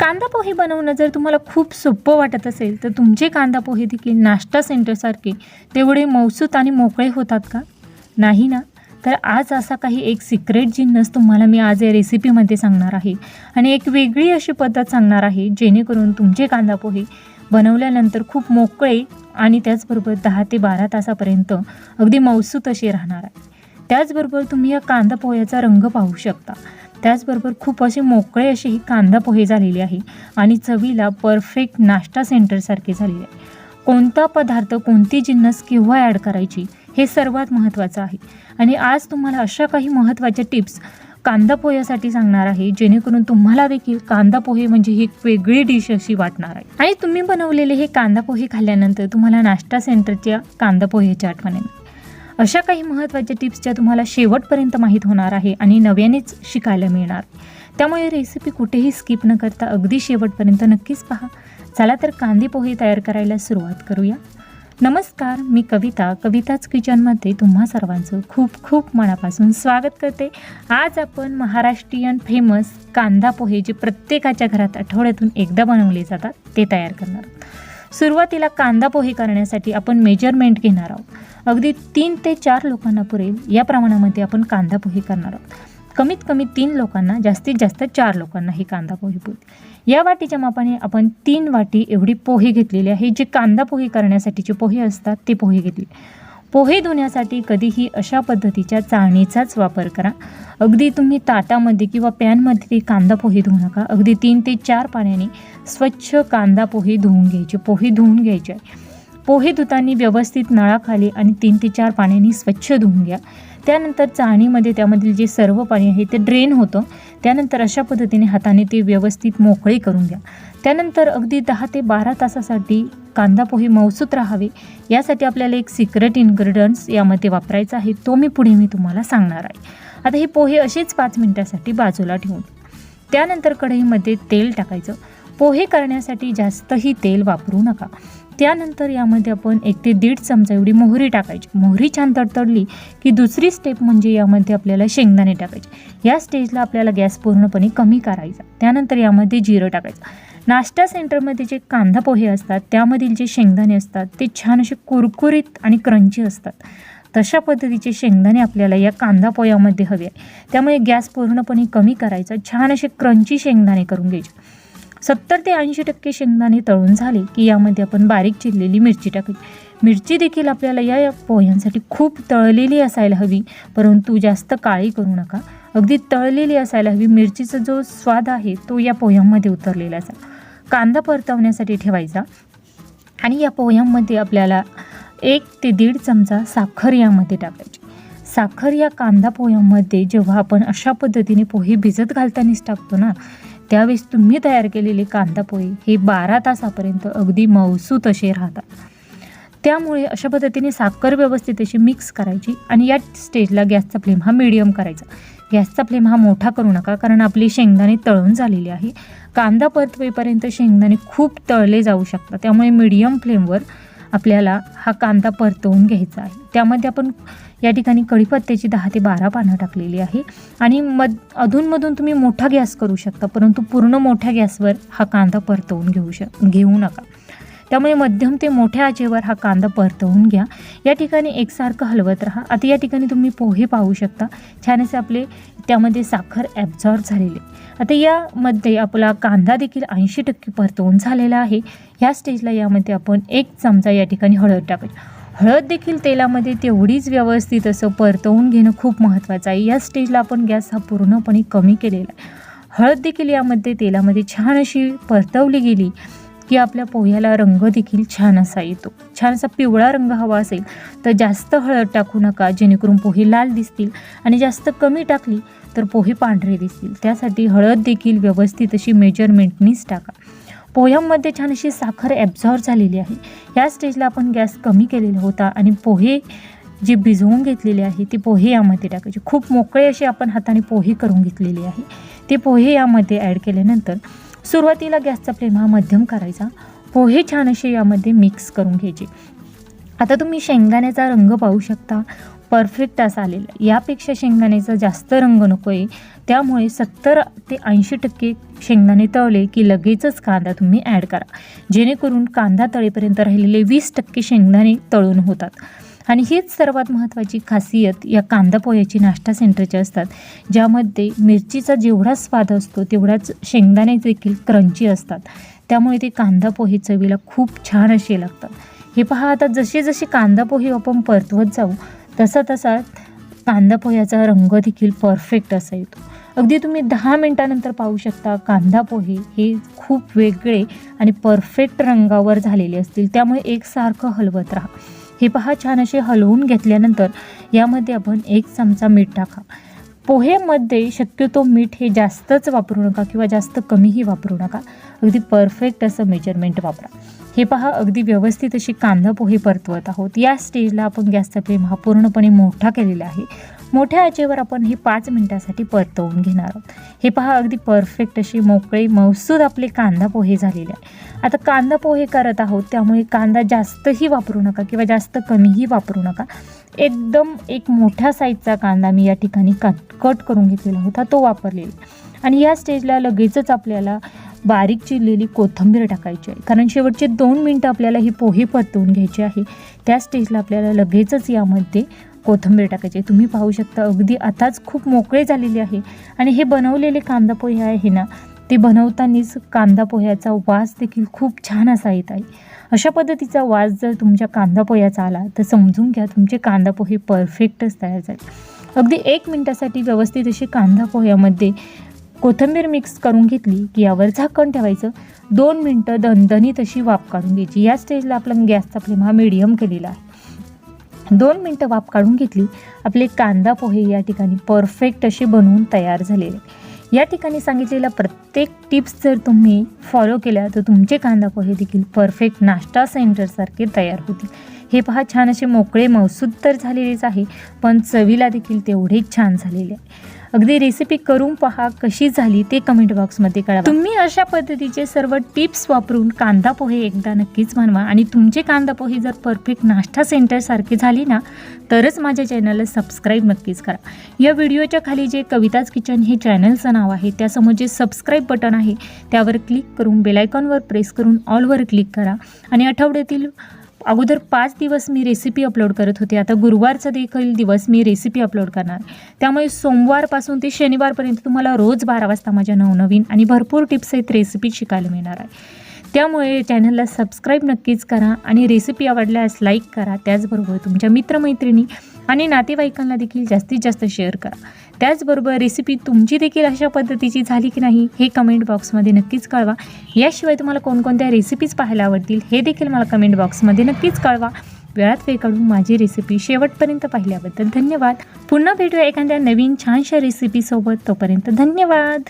कांदा पोहे बनवणं जर तुम्हाला खूप सोपं वाटत असेल तर तुमचे कांदा पोहे देखील नाश्ता सेंटरसारखे तेवढे मौसूत आणि मोकळे होतात का? नाही ना? तर आज असा काही एक सिक्रेट जिन्नस तुम्हाला मी आज या रेसिपीमध्ये सांगणार आहे. आणि एक वेगळी अशी पद्धत सांगणार आहे जेणेकरून तुमचे कांदा पोहे बनवल्यानंतर खूप मोकळे आणि त्याचबरोबर दहा ते बारा तासापर्यंत अगदी मौसूत असे राहणार आहे. त्याचबरोबर तुम्ही या कांदा पोह्याचा रंग पाहू शकता. त्याचबरोबर खूप असे मोकळे असे ही कांदा पोहे झालेले आहे आणि चवीला परफेक्ट नाश्ता सेंटरसारखे झालेले आहे. कोणता पदार्थ कोणती जिन्नस केव्हा ॲड करायची हे सर्वात महत्त्वाचं आहे. आणि आज तुम्हाला अशा काही महत्त्वाच्या टिप्स कांदा पोह्यासाठी सांगणार आहे जेणेकरून तुम्हाला देखील कांदा पोहे म्हणजे ही एक वेगळी डिश अशी वाटणार आहे. आणि तुम्ही बनवलेले हे कांदा पोहे खाल्ल्यानंतर तुम्हाला नाश्ता सेंटरच्या कांदा पोह्याची आठवण येणार अशा काही महत्त्वाच्या टिप्सच्या तुम्हाला शेवटपर्यंत माहीत होणार आहे आणि नव्यानेच शिकायला मिळणार. त्यामुळे रेसिपी कुठेही स्किप न करता अगदी शेवटपर्यंत नक्कीच पहा. चला तर कांदे पोहे तयार करायला सुरुवात करूया. नमस्कार मी कविता. कविताच किचनमध्ये तुम्हा सर्वांचं खूप खूप मनापासून स्वागत करते. आज आपण महाराष्ट्रीयन फेमस कांदा पोहे जे प्रत्येकाच्या घरात आठवड्यातून एकदा बनवले जातात ते तयार करणार. सुरुवातीला कांदा पोहे करण्यासाठी आपण मेजरमेंट घेणार आहोत. अगदी तीन ते चार लोकांना पुरेल या प्रमाणामध्ये आपण कांदा पोहे करणार आहोत. कमीत कमी तीन लोकांना जास्तीत जास्त चार लोकांना हे कांदा पोहे पुरतील या वाटीच्या मापाने आपण तीन वाटी एवढी पोहे घेतलेले आहे जे कांदा पोहे करण्यासाठीचे पोहे असतात ते पोहे घेतले. पोहे धुण्यासाठी कधीही अशा पद्धतीच्या चाळणीचाच वापर करा. अगदी तुम्ही ताटामध्ये किंवा पॅनमध्ये कांदा पोहे धुवू नका. अगदी तीन ते चार पाण्याने स्वच्छ कांदा पोहे धुवून घ्यायचे. पोहे धुवून घ्यायचे. पोहे धुताना व्यवस्थित नळाखाली आणि तीन ते चार पाण्याने स्वच्छ धुवून घ्या. त्यानंतर चाळणीमध्ये त्यामधील जे सर्व पाणी आहे ते ड्रेन होतं. त्यानंतर अशा पद्धतीने हाताने ते व्यवस्थित मोकळे करून द्या. त्यानंतर अगदी दहा ते बारा तासासाठी कांदा पोहे मौसूत राहावे. यासाठी आपल्याला एक सिक्रेट इन्ग्रेडियंट्स यामध्ये वापरायचा आहे. तो मी पुढे मी तुम्हाला सांगणार आहे. आता हे पोहे असेच पाच मिनटासाठी बाजूला ठेवून. त्यानंतर कढईमध्ये तेल टाकायचं. पोहे करण्यासाठी जास्तही तेल वापरू नका. त्यानंतर यामध्ये आपण एक ते दीड चमचा एवढी मोहरी टाकायची. मोहरी छान तडतडली की दुसरी स्टेप म्हणजे यामध्ये आपल्याला शेंगदाणे टाकायचे. या स्टेजला आपल्याला गॅस पूर्णपणे कमी करायचा. त्यानंतर यामध्ये जिरं टाकायचं. नाश्ता सेंटरमध्ये जे कांदा पोहे असतात त्यामधील जे शेंगदाणे असतात ते छान असे कुरकुरीत आणि क्रंची असतात. तशा पद्धतीचे शेंगदाणे आपल्याला या कांदा पोह्यामध्ये हवे आहे त्यामुळे गॅस पूर्णपणे कमी करायचा. छान असे क्रंची शेंगदाणे करून घ्यायचे. सत्तर ते ऐंशी टक्के शेंगदाणे तळून झाले की यामध्ये आपण बारीक चिरलेली मिरची टाकली. मिरची देखील आपल्याला या या पोह्यांसाठी खूप तळलेली असायला हवी परंतु जास्त काळी करू नका. अगदी तळलेली असायला हवी. मिरचीचा जो स्वाद आहे तो या पोह्यांमध्ये उतरलेला असावा कांदा परतवण्यासाठी ठेवायचा आणि या पोह्यांमध्ये आपल्याला एक ते दीड चमचा साखर यामध्ये टाकायची. साखर या कांदा पोह्यांमध्ये जेव्हा आपण अशा पद्धतीने पोहे भिजत घालतानाच टाकतो ना त्यावेळेस तुम्ही तयार केलेले कांदा पोहे हे बारा तासापर्यंत अगदी मौसूत असे राहतात. त्यामुळे अशा पद्धतीने साखर व्यवस्थित अशी मिक्स करायची आणि या स्टेजला गॅसचा फ्लेम हा मिडियम करायचा. गॅसचा फ्लेम हा मोठा करू नका कारण आपली शेंगदाणे तळून झालेली आहे. कांदा परतवेपर्यंत शेंगदाणे खूप तळले जाऊ शकतात. त्यामुळे मिडियम फ्लेमवर आपल्याला हा कांदा परतवून घ्यायचा आहे. त्यामध्ये आपण या ठिकाणी कढीपत्त्याची दहा ते बारा पानं टाकलेली आहे. आणि मध अधूनमधून तुम्ही मोठा गॅस करू शकता परंतु पूर्ण मोठ्या गॅसवर हा कांदा परतवून घेऊ शक घेऊ नका. त्यामुळे मध्यम ते मोठ्या आचेवर हा कांदा परतवून घ्या. या ठिकाणी एकसारखं हलवत राहा. आता या ठिकाणी तुम्ही पोहे पाहू शकता. छान असे आपले त्यामध्ये साखर ॲब्झॉर्ब झालेले. आता यामध्ये आपला कांदा देखील ऐंशी टक्के परतवून झालेला आहे. ह्या स्टेजला यामध्ये आपण एक चमचा या ठिकाणी हळद टाकायची हळद देखील तेलामध्ये तेवढीच व्यवस्थित असं परतवून घेणं खूप महत्त्वाचं आहे. या स्टेजला आपण गॅस हा पूर्णपणे कमी केलेला आहे. हळद देखील यामध्ये तेलामध्ये छान अशी परतवली गेली. की आपल्या पोह्याला रंग देखील छान असा येतो. छान असा पिवळा रंग हवा असेल तर जास्त हळद टाकू नका जेणेकरून पोहे लाल दिसतील आणि जास्त कमी टाकली तर पोहे पांढरे दिसतील. त्यासाठी हळद देखील व्यवस्थित अशी मेजरमेंटनीच टाका. पोह्यांमध्ये छान अशी साखर ॲब्झॉर्ब झालेली आहे. या स्टेजला आपण गॅस कमी केलेला होता आणि पोहे जे भिजवून घेतलेले आहे ते पोहे यामध्ये टाकायचे. खूप मोकळे असे आपण हाताने पोहे करून घेतलेले आहे. ते पोहे यामध्ये ॲड केल्यानंतर सुरुवातीला गॅसचा फ्लेम हा मध्यम करायचा. पोहे छान असे यामध्ये मिक्स करून घ्यायचे. आता तुम्ही शेंगदाण्याचा रंग पाहू शकता. परफेक्ट असा आलेला यापेक्षा शेंगदाण्याचा जास्त रंग नको आहे त्यामुळे सत्तर ते ऐंशी टक्के शेंगदाणे तळले की लगेचच कांदा तुम्ही ॲड करा. जेणेकरून कांदा तळेपर्यंत राहिलेले वीस टक्के शेंगदाणे तळून होतात. आणि हीच सर्वात महत्त्वाची खासियत या कांदा पोह्याची नाश्ता सेंटरची असतात ज्यामध्ये मिरचीचा जेवढा स्वाद असतो तेवढाच शेंगदाणे देखील क्रंची असतात. त्यामुळे ते कांदा पोहे चवीला खूप छान असे लागतात. हे पहा आता जसे जसे कांदा पोहे आपण परतवत जाऊ तसा तसा कांदा पोह्याचा रंग देखील परफेक्ट असा येतो. अगदी तुम्ही दहा मिनटानंतर पाहू शकता कांदा पोहे हे खूप वेगळे आणि परफेक्ट रंगावर झालेले असतील. त्यामुळे एकसारखं हलवत राहा. हे पहा छान असे हलवून घेतल्यानंतर यामध्ये आपण एक चमचा मीठ टाका. पोहेमध्ये शक्यतो मीठ हे जास्तच वापरू नका किंवा जास्त कमीही वापरू नका. अगदी परफेक्ट असं मेजरमेंट वापरा. हे पहा अगदी व्यवस्थित अशी कांदा पोहे परतवत आहोत. या स्टेजला आपण गॅसचा फ्लेम हा पूर्णपणे मोठा केलेला आहे. मोठ्या आचेवर आपण हे पाच मिनटासाठी परतवून घेणार आहोत. हे पहा अगदी परफेक्ट अशी मोकळे मौसूद आपले कांदा पोहे झालेले आहे आता कांदा पोहे करत आहोत त्यामुळे कांदा जास्तही वापरू नका किंवा जास्त कमीही वापरू नका. एकदम एक मोठ्या साईजचा कांदा मी या ठिकाणी कट कट करून घेतलेला होता तो वापरलेला आणि या स्टेजला लगेचच आपल्याला बारीक चिरलेली कोथिंबीर टाकायची आहे. कारण शेवटचे दोन मिनटं आपल्याला ही पोहे परतवून घ्यायचे आहे. त्या स्टेजला आपल्याला लगेचच यामध्ये कोथिंबीर टाकायची. तुम्ही पाहू शकता अगदी आताच खूप मोकळे झालेले आहे. आणि हे बनवलेले कांदा पोहे आहे ना ते बनवतानाच कांदा पोह्याचा वास देखील खूप छान असा येत आहे. अशा पद्धतीचा वास जर तुमच्या कांदा पोह्याचा आला तर समजून घ्या तुमचे कांदा पोहे परफेक्टच तयार झाले. अगदी एक मिनटासाठी व्यवस्थित अशी कांदा पोह्यामध्ये कोथिंबीर मिक्स करून घेतली की यावर झाकण ठेवायचं. दोन मिनटं दणदणीत अशी वाफ काढून घ्यायची. या स्टेजला आपला गॅसचा फ्लेम हा मिडियम केलेला आहे. दोन मिनटं वाफ काढून घेतली. आपले कांदा पोहे या ठिकाणी परफेक्ट असे बनवून तयार झालेले. या ठिकाणी सांगितलेल्या प्रत्येक टिप्स जर तुम्ही फॉलो केल्या तर तुमचे कांदा पोहे देखील परफेक्ट नाश्ता सेंटरसारखे तयार होतील. हे पहा छान असे मोकळे मौसूद तर झालेलेच आहे पण चवीला देखील तेवढेच छान झालेले आहे. अगदी रेसिपी करून पहा कशी झाली ते कमेंट बॉक्समध्ये कळवा. तुम्ही अशा पद्धतीचे सर्व टिप्स वापरून कांदा पोहे एकदा नक्कीच बनवा. आणि तुमचे कांदा पोहे जर परफेक्ट नाश्ता सेंटरसारखे झाली ना तरच माझ्या चॅनलला सबस्क्राईब नक्कीच करा. या व्हिडिओच्या खाली जे कविताज किचन हे चॅनलचं नाव आहे त्यासमोर जे सबस्क्राईब बटन आहे त्यावर क्लिक करून बेलायकॉनवर प्रेस करून ऑलवर क्लिक करा. आणि आठवड्यातील अगोदर पाच दिवस मी रेसिपी अपलोड करत होते. आता गुरुवारचा देखील दिवस मी रेसिपी अपलोड करणार. त्यामुळे सोमवारपासून ते शनिवारपर्यंत तुम्हाला रोज बारा वाजता माझ्या नवनवीन आणि भरपूर टिप्स आहेत रेसिपी शिकायला मिळणार आहे. त्यामुळे चॅनलला सबस्क्राईब नक्कीच करा आणि रेसिपी आवडल्यास लाईक करा. त्याचबरोबर तुमच्या मित्रमैत्रिणी आणि नातेवाईकांना देखील जास्तीत जास्त शेअर करा. त्याचबरोबर रेसिपी तुमची देखील अशा पद्धतीची झाली की नाही हे कमेंट बॉक्समध्ये नक्कीच कळवा. याशिवाय तुम्हाला कोणकोणत्या रेसिपीज पाहायला आवडतील हे देखील मला कमेंट बॉक्समध्ये नक्कीच कळवा. वेळात वेळ काढून माझी रेसिपी शेवटपर्यंत पाहिल्याबद्दल धन्यवाद. पुन्हा भेटूया एखाद्या नवीन छानशा रेसिपीसोबत तोपर्यंत धन्यवाद.